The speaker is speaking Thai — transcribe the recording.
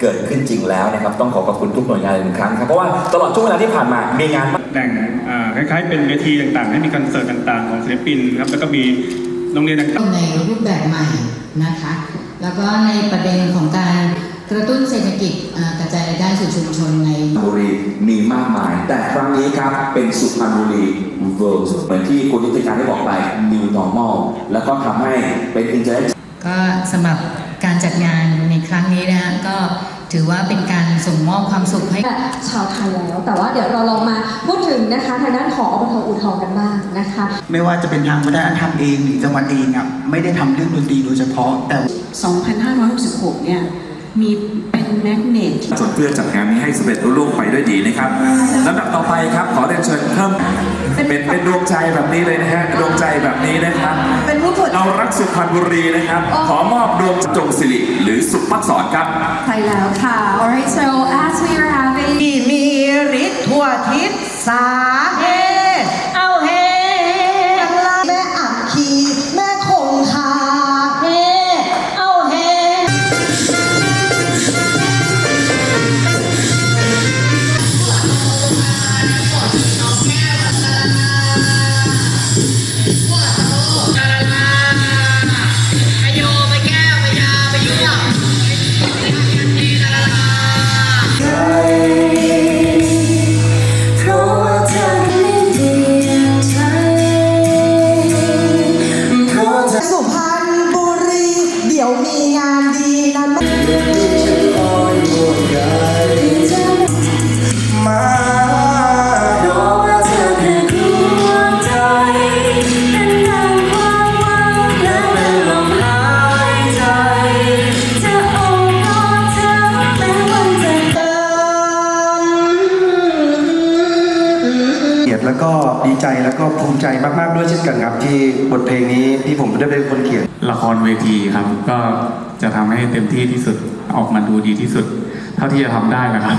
เกิดขึ้นจริงแล้วนะครับ ต้องขอขอบคุณทุกหน่วยงานอีกครั้งครับ เพราะว่าตลอดช่วงเวลาที่ผ่านมา มีงานมากแหล่งอ่าคล้ายๆ เป็นเวทีต่างๆ ให้มีคอนเสิร์ตต่างๆ ของศิลปินครับ แล้วก็มีโรงเรียนต่างๆ ในรูปแบบใหม่นะคะ แล้วก็ในประเด็นของการกระตุ้นเศรษฐกิจอ่ากระจายรายได้สู่ชุมชนในบุรีมีมากมาย แต่ครั้งนี้ครับ เป็นสุพรรณบุรี World เหมือนที่คุณนิติการได้บอกไป New Normal แล้วก็ทำให้เป็น Internet ก็สำหรับการจัดงานในครั้งนี้นะฮะก็ ถือว่าเป็นการส่งมอบความสุขให้ชาวไทยแล้ว แต่ว่าเดี๋ยวเราลองมาพูดถึงนะคะทางด้านของอบทอูทองกันบ้างนะคะ ไม่ว่าจะเป็นทางวัฒนธรรมเองหรือจังหวัดเองอะไม่ได้ทำเรื่องดนตรีโดยเฉพาะแต่ 2566 เนี่ย มีเป็นแมกเนตจนเพื่อจัดงานนี้ให้สำเร็จรุ่ล่วงไปด้วยดีนะครับลำดับต่อไปครับขอเรียนเชิญเพิ่มเป็นเป็นดวงใจแบบนี้เลยนะฮะดวงใจแบบนี้นะครับ เป็นรูปหัวใจเรารักสุพรรณบุรีนะครับ ขอมอบดวงจงสิริหรือสุภักษรครับใช่แล้วค่ะ alright so as we are having ที่มีฤทธิ์ทั่วทิศสาเห ติแล้วก็ดีใจแล้วก็ภูมิใจมากๆด้วยเช่นกันครับ ที่บทเพลงนี้ที่ผมได้เป็นคนเขียน ละครเวทีครับ ก็จะทำให้เต็มที่ที่สุดออกมาดูดีที่สุด เท่าที่จะทำได้นะครับ